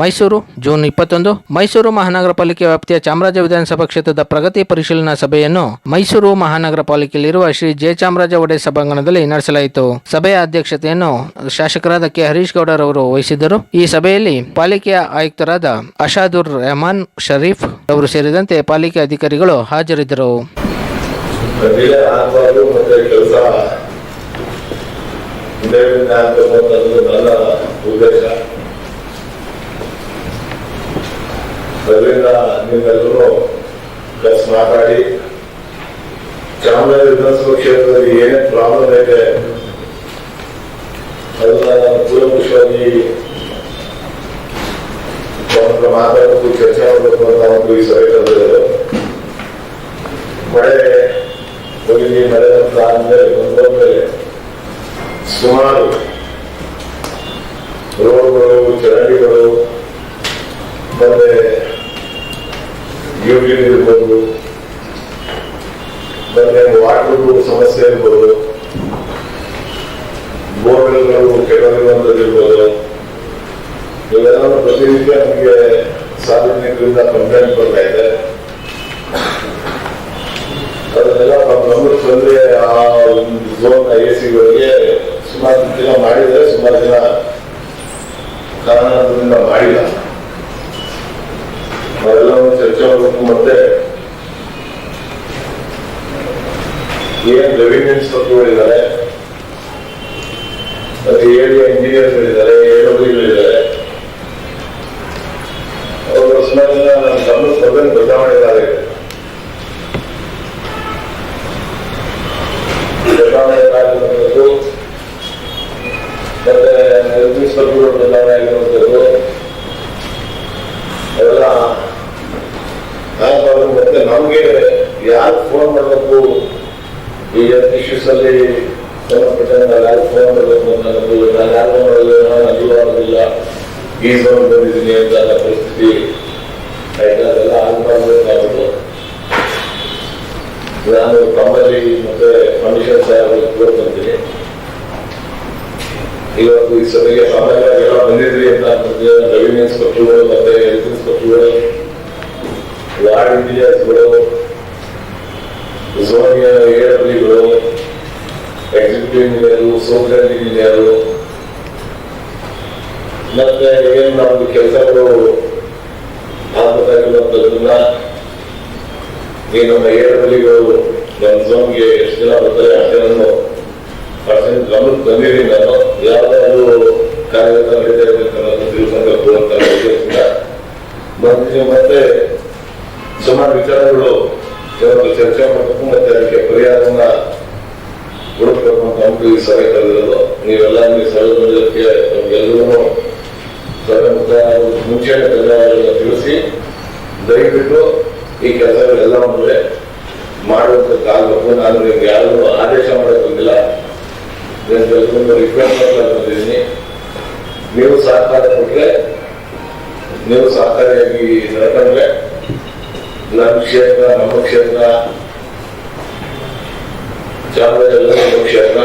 Mysuru, June ಇಪ್ಪತ್ತೊಂದು. ಮೈಸೂರು ಮಹಾನಗರ ಪಾಲಿಕೆ ವ್ಯಾಪ್ತಿಯ ಚಾಮರಾಜ ವಿಧಾನಸಭಾ ಕ್ಷೇತ್ರದ ಪ್ರಗತಿ ಪರಿಶೀಲನಾ ಸಭೆಯನ್ನು ಮೈಸೂರು ಮಹಾನಗರ ಪಾಲಿಕೆಯಲ್ಲಿರುವ ಶ್ರೀ ಜಯಚಾಮರಾಜ ಒಡೆ ಸಭಾಂಗಣದಲ್ಲಿ ನಡೆಸಲಾಯಿತು. ಸಭೆಯ ಅಧ್ಯಕ್ಷತೆಯನ್ನು ಶಾಸಕರಾದ ಕೆ. ಹರೀಶ್ ಗೌಡರವರು ವಹಿಸಿದ್ದರು. ಈ ಸಭೆಯಲ್ಲಿ ಪಾಲಿಕೆಯ ಆಯುಕ್ತರಾದ ಅಶಾದುರ್ ರೆಹಮಾನ್ ಶರೀಫ್ ಅವರು ಸೇರಿದಂತೆ ಪಾಲಿಕೆ ಅಧಿಕಾರಿಗಳು ಹಾಜರಿದ್ದರು ಆಗಬಾರ್ದು ಮತ್ತೆ ಕೆಲಸ ಹಿಂದೆಯಿಂದ ಆಗ್ಬೇಕು ಅನ್ನೋದು ನನ್ನ ಉದ್ದೇಶ ಅದರಿಂದ ನೀವೆಲ್ಲರೂ ಪ್ಲಸ್ ಮಾತಾಡಿ ಚಾಮರಾಜ ವಿಧಾನಸಭಾ ಕ್ಷೇತ್ರದಲ್ಲಿ ಏನೇ ಪ್ರಾಬ್ಲಮ್ ಇದೆ ಅದನ್ನ ಕೂಲಂಕುಷವಾಗಿ ಅವ್ರ ಮಾತಾಡಬೇಕು ಚರ್ಚೆ ಮಾಡಬೇಕು ಅಂತ ಒಂದು ಈ ಸಭೆ ಕರೆದಿರೋದು ಮಳೆ ಹೋಗಿ ಮಳೆ ಅಂತ ಆದ್ಮೇಲೆ ಬಂದೋದ್ಮೇಲೆ ಸುಮಾರು ರೋಡ್ಗಳು ಚರಂಡಿಗಳು ಮತ್ತೆ ಯೂರಿನ್ ಇರ್ಬೋದು ಮತ್ತೆ ವಾಟರ್ ಸಮಸ್ಯೆ ಇರ್ಬೋದು, ಬೋರ್ವೆಲ್ಗಳು ಕೆಳಗಿರುವಂಥದ್ದು ಇರ್ಬೋದು ಇವೆಲ್ಲ ಪ್ರತಿನಿತ್ಯ ನಮಗೆ ಸಾರ್ವಜನಿಕರಿಂದ ಕಂಪ್ಲೇಂಟ್ ಬರ್ತಾ ಇದೆ. ಅದನ್ನೆಲ್ಲ ನಮ್ಮ ಬಂದ್ರೆ ಆ ಒಂದು ಝೋನ್ ಐ ಎಸ್ ಸಿಗಳಿಗೆ ಸುಮಾರು ದಿನ ಮಾಡಿದ್ರೆ ಸುಮಾರು ದಿನ ಕಾರಣದಿಂದ ಮಾಡಿಲ್ಲ ಅವೆಲ್ಲವನ್ನು ಚರ್ಚೆ ಮಾಡಬೇಕು ಮತ್ತೆ ಏನ್ ರೆವಿನ್ಯೂ ಇನ್ಸ್ಪೆಕ್ಟರ್ಗಳಿದ್ದಾರೆ ಮತ್ತೆ ಏರಿಯಾ ಇಂಜಿನಿಯರ್ಗಳಿದ್ದಾರೆ ಏರೋಗಳಿದ್ದಾರೆ ಅವರು ಸುಮಾರು ದಿನ ನನ್ನ ಬದಲಾವಣೆ ಬಂದ್ರೆ ನನಗೂ ಆಗೋದಿಲ್ಲ ಈ ಝೋನ್ ಬಂದಿದ್ದೀನಿ ಅಂತ ಅನ್ನೋ ಪರಿಸ್ಥಿತಿ ಆಯ್ತಾ ಅದೆಲ್ಲ ಆಗಬಾರ್ದು ಅಂತ ಆಗ್ಬಿಟ್ಟು ನಾನು ತಮ್ಮಲ್ಲಿ ಮತ್ತೆ ಕಮಿಷನ್ ಸಾಹೇಬ್ ಕೋರ್ಕೊಂತೀನಿ ಇವತ್ತು ಈ ಸಭೆಗೆ ಸಾಮಾನ್ಯವಾಗಿ ಎಲ್ಲ ಬಂದಿದ್ರಿ ಅಂತ ಅನ್ಸುತ್ತೆ ರೆವಿನ್ಯೂ ಇನ್ಸ್ಪೆಕ್ಟರ್ಗಳು ಮತ್ತೆ health ಇನ್ಸ್ಪೆಕ್ಟರ್ಗಳು ward ಇಂಜಿನಿಯರ್ಸ್ಗಳು zone ಎಡಬ್ಲ್ಯೂಗಳು executive engineer software engineer ಮತ್ತೆ ಏನು ನಮ್ದು ಕೆಲಸಗಳು ಆಗ್ಬೇಕಾಗಿರುವಂತದನ್ನ ಈ ನಮ್ಮ ಏಳಬಲಿಗಳು ನಮ್ಮ ಸೋಮ್ಗೆ ಎಷ್ಟು ಜನ ಬರ್ತಾರೆ ಅಷ್ಟು ಜನನು ಪರ್ಸೆಂಟ್ ಗಮನಕ್ಕೆ ಬಂದಿದ್ದೀನಿ. ನಾನು ಯಾವ್ದಾದ್ರು ಅಂತ ಬಂದಿದ್ದೀನಿ ಮತ್ತೆ ಸುಮಾರು ವಿಚಾರಗಳು ಇವತ್ತು ಚರ್ಚೆ ಮಾಡಬೇಕು ಮತ್ತೆ ಅದಕ್ಕೆ ಪರಿಹಾರವನ್ನ ಹುಡುಕಬೇಕು ಅಂತ ನಮ್ಗೆ ಈ ಸಭೆ ಕರೆದಿರೋದು. ನೀವೆಲ್ಲ ಈ ಸಭೆ ನಮ್ಗೆಲ್ಲರೂ ಸಭೆ ಮುಖ ಮುಂಚೆ ಧನ್ಯವಾದಗಳನ್ನ ತಿಳಿಸಿ ದಯವಿಟ್ಟು ಈ ಕೆಲಸಗಳೆಲ್ಲ ಮುಂದೆ ಕಾಲಕ್ಕೆ ನಾನು ನಿಮ್ಗೆ ಯಾರು ಆದೇಶ ಮಾಡೋಕ್ಕಾಗಿಲ್ಲ ನಾನು ರಿಕ್ವೆಸ್ಟ್ ಬಂದಿದ್ದೀನಿ ನೀವು ಸಹಕಾರ ಕೊಟ್ಟರೆ ನೀವು ಸಹಕಾರಿಯಾಗಿ ನಡ್ಕೊಂಡ್ರೆ ನಮ್ಮ ಕ್ಷೇತ್ರ ನಮ್ಮ ಕ್ಷೇತ್ರ ಚಾಮರಾಜನಗರ ಕ್ಷೇತ್ರ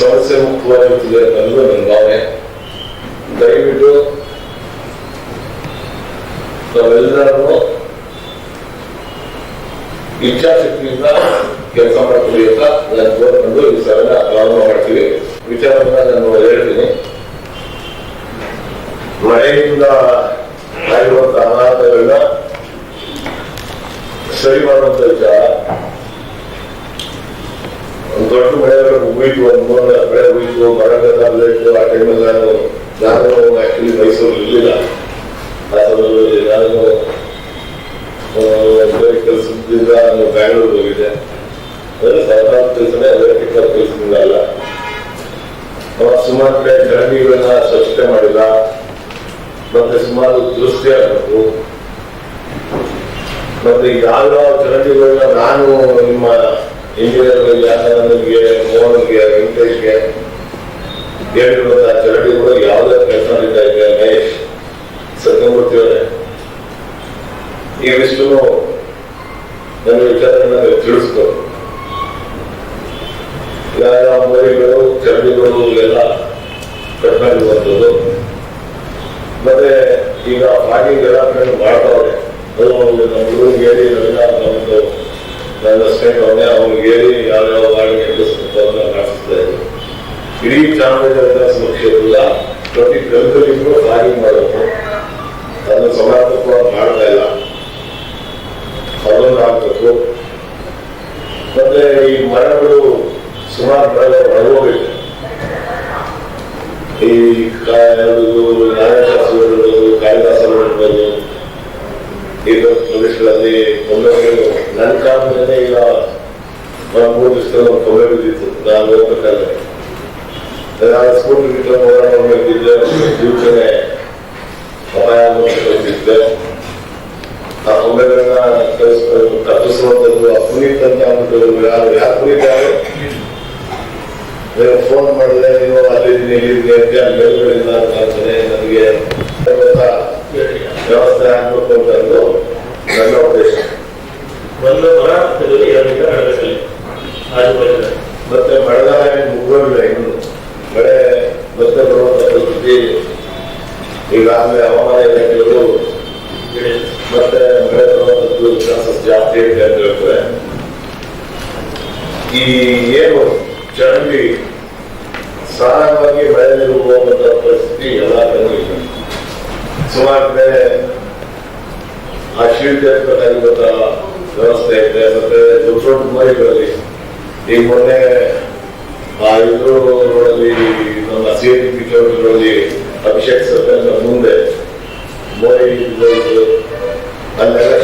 ಸಮಸ್ಯೆ ಮುಕ್ತವಾಗಿರುತ್ತದೆ ಅನ್ನೋದು ನನ್ನ ಭಾವನೆ ದಯವಿಟ್ಟು ನಾವೆಲ್ಲರೂ ಇಚ್ಛಾಶಕ್ತಿಯಿಂದ ಕೆಲಸ ಮಾಡ್ತೀವಿ ಅಂತ ನಾನು ಕೋರ್ಕೊಂಡು ಈ ಸಲ ಪ್ರಾರಂಭ ಮಾಡ್ತೀವಿ. ವಿಚಾರವನ್ನ ನಾನು ಹೇಳ್ತೀನಿ. ಮಳೆಯಿಂದ ಆಗಿರುವಂತ ಅನಾಹುತಗಳನ್ನ ಸರಿ ಮಾಡುವಂತ ವಿಚಾರ. ದೊಡ್ಡ ಮಳೆ ಮುಗಿತು ಒಂದು ಮೂರು ಬೆಳೆ ಮುಗಿತು ಬರಗಾಲ ಆ ಟೈಮಲ್ಲಿ ನಾನು ನಾನು ಆಕ್ಚುಲಿ ಮೈಸೂರು ಇರಲಿಲ್ಲ ಆ ಸಂದರ್ಭದಲ್ಲಿ ನಾನು ಬೇರೆ ಕೆಲಸದಿಂದ ನಾನು ಬ್ಯಾಂಗ್ಳೂರ್ ಹೋಗಿದ್ದೆ ಅಂದ್ರೆ ಸರ್ಕಾರ ಕೆಲಸನೇ ಎಲೆಕ್ಟ್ರಿಕಲ್ ಕೆಲಸದಿಂದ ಅಲ್ಲ ಸುಮಾರು ಕಡೆ ಚರಂಡಿಗಳನ್ನ ಸ್ವಚ್ಛತೆ ಮಾಡಿಲ್ಲ ಮತ್ತೆ ಸುಮಾರು ದುರಸ್ತಿ ಆಗಬೇಕು ಮತ್ತೆ ಯಾವ ಚರಂಡಿಗಳನ್ನ ನಾನು ನಿಮ್ಮ ಇಂಜಿನಿಯರ್ಗಳಿಗೆ ನನಗೆ ಮೋಹನ್ಗೆ ವೆಂಕಟೇಶ್ಗೆ ಹೇಳಿರುವಂತಹ ಚರಂಡಿಗಳು ಯಾವುದೇ ಕೆಲಸ ಇದೆ ಮಹೇಶ್ ಸತ್ಯಮೂರ್ತಿ ಅವರೇ ಇವಿಷ್ಟು ತಿಳಿಸ್ಬೇಕು ಇವಾಗ ಮರಿಗಳು ಚರಂಡಿಗಳು ಎಲ್ಲ ಕಟ್ಟಾಗಿರುವಂಥದ್ದು ಮತ್ತೆ ಈಗ ಎಲ್ಲ ಕಡೆ ಮಾಡ್ತಾವ್ರೆ. ಅದು ನಮ್ಮ ಹುಡುಗರಿಗೆ ಹೇಳಿ ನನ್ನ ನಮ್ಮದು ನನ್ನ ಸ್ನೇಹಿತ ಹೇಳಿ, ಯಾವ್ಯಾವ ಗಾಡಿ ನಡೆಸ್ಬೇಕು ಮಾಡಿಸ್ತಾ ಇಡೀ ಚಾಮರಾಜನಗರ ಕ್ಷೇತ್ರದ ಪ್ರತಿ ಗ್ರಂಥಲಿಗೂ ಫಾಗಿಂಗ್ ಮಾಡಬೇಕು ಅದನ್ನು ಸಮರ್ಪಕವಾಗಿ ಮಾಡ್ತಾ ಇಲ್ಲ. ಅದೊಂದು ಆಗ್ಬೇಕು. ಮತ್ತೆ ಈ ಮರಗಳು ಸುಮಾರು ಮರಗಳು ಒಳಗೋಗಿದೆ ಈ ನಾರಾಯಣದಾಸರು ಕಾಳಿದಾಸರು ಇರ್ಬೋದು ಈಗ ಪ್ರದೇಶಗಳಲ್ಲಿ ಕೊಂಬೆಗಳು ನನ್ನ ಕಾಲದಲ್ಲೇ ಈಗ ಮೂರು ದಿವಸದಲ್ಲಿ ಕೊಂಬೆ ಬಿದ್ದಿತ್ತು. ನಾನು ಹೋಗ್ಬೇಕಾದ್ರೆ ನಾನು ಸ್ಕೂಲ್ ಬಿಟ್ಟು ಹೋಗ್ಬೇಕಿದ್ದೆ ಜೀವನೇ ಅಪಾಯ ಹೋಗ್ತಿದ್ದೆ ಆ ಕೊಂಬೆಗಳನ್ನ ಕಲಿಸ್ಬೇಕು ಕಲಿಸುವಂಥದ್ದು ಆ ಪುನೀತ್ ಅಂತ ಅಂದ್ಬಿಟ್ಟು ಯಾರು ಯಾರು ಪುನೀತ್ ಯಾರು ನೀವು ಫೋನ್ ಮಾಡಿದ್ರೆ ನೀವು ಅಲ್ಲಿದ್ದೀನಿ ಇಲ್ಲಿದ್ದೀನಿ ಅಂತ ಅಲ್ಲಿ ಮೇಲ್ಗಡೆಯಿಂದ ಅಂತ ಅಂತಾನೆ ನನಗೆ ಗೊತ್ತಾ, ವ್ಯವಸ್ಥೆ ಆಗ್ಬೇಕು ಅಂತ ಅಂದು ನನ್ನ ಉದ್ದೇಶ ಒಂದು ಮರ ತೆಗೆದು ಎರಡು ಗಿಡ ನೆಡಬೇಕಲ್ಲಿ ಆಜುಬಾಜು ಮತ್ತೆ ಮಳೆಗಾಲ ಏನು ಮುಗಿದೋಗಿಲ್ಲ ಇನ್ನು ಮಳೆ ಮತ್ತೆ ಬರುವಂತ ಪರಿಸ್ಥಿತಿ ಈಗಾಗಲೇ ಹವಾಮಾನ ಇಲಾಖೆಗಳು ಗಿಡ ಮತ್ತೆ ಮಳೆ ಬರುವಂತದ್ದು ಚಾನ್ಸಸ್ ಜಾಸ್ತಿ ಇದೆ ಅಂತ ಹೇಳ್ತಾರೆ ಈ ಏನು ಚರಂಡಿ ಸಾರವಾಗಿ ಮಳೆ ನೀರು ಹೋಗುವಂತ ಪರಿಸ್ಥಿತಿ ಎಲ್ಲ ಕಡೆ ಇದೆ ಸುಮಾರು ಕಡೆ ಆ ಶೀಲ್ಡ್ ವ್ಯವಸ್ಥೆ ಇದೆ ಮತ್ತೆ ದೊಡ್ಡ ದೊಡ್ಡ ಮರಿಗಳಲ್ಲಿ ಈಗ ಮೊನ್ನೆ ಆ ಇದ್ರು ರೋಡಲ್ಲಿ ನಮ್ಮ ಸಿ ಎಂ ಪಿ ಚೌಕಗಳಲ್ಲಿ ಅಭಿಷೇಕ್ ಸರ್ಕಲ್ ಮುಂದೆ ಮೋರಿ